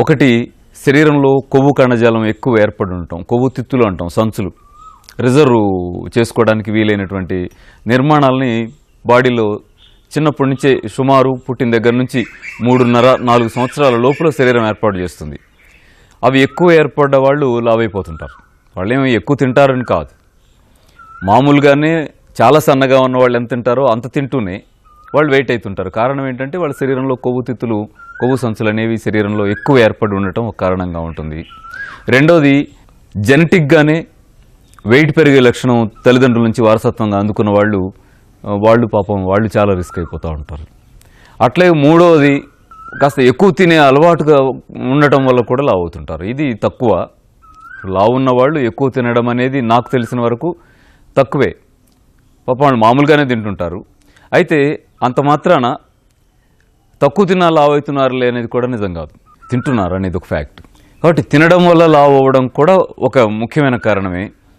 ఒకటి శరీరంలో కొవ్వు కణజాలం ఎక్కువ ఏర్పడి ఉండటం కొవ్వు తిత్తులు అంటాం సంచులు. రిజర్వ్ చేసుకోవడానికి వీలైనటువంటి నిర్మాణాలని బాడీలో చిన్నప్పటి నుంచే సుమారు పుట్టిన దగ్గర నుంచి మూడున్నర నాలుగు సంవత్సరాల లోపల శరీరం ఏర్పాటు చేస్తుంది. అవి ఎక్కువ ఏర్పడ్డ వాళ్ళు లావైపోతుంటారు. వాళ్ళేమో ఎక్కువ తింటారని కాదు. మామూలుగానే చాలా సన్నగా ఉన్న వాళ్ళు ఎంత తింటారో అంత తింటూనే వాళ్ళు వెయిట్ అవుతుంటారు కారణం ఏంటంటే వాళ్ళ శరీరంలో కొవ్వు తిత్తులు కొవ్వు సంచులు అనేవి శరీరంలో ఎక్కువ ఏర్పడి ఉండటం ఒక కారణంగా ఉంటుంది. రెండోది జెనెటిక్గానే వెయిట్ పెరిగే లక్షణం తల్లిదండ్రుల నుంచి వారసత్వంగా అందుకున్న వాళ్ళు వాళ్ళు పాపం వాళ్ళు చాలా రిస్క్ అయిపోతూ ఉంటారు. అట్లే మూడవది కాస్త ఎక్కువ తినే అలవాటుగా ఉండటం వల్ల కూడా లావు అవుతుంటారు. ఇది తక్కువ. లావు ఉన్న వాళ్ళు ఎక్కువ తినడం అనేది నాకు తెలిసిన వరకు తక్కువే. పాపం వాళ్ళు మామూలుగానే తింటుంటారు. అయితే అంత మాత్రాన తక్కువ తిన్నా లావు అవుతున్నారులే అనేది కూడా నిజం కాదు. తింటున్నారు అనేది ఒక ఫ్యాక్ట్. కాబట్టి తినడం వల్ల లావు అవ్వడం కూడా ఒక ముఖ్యమైన కారణమే.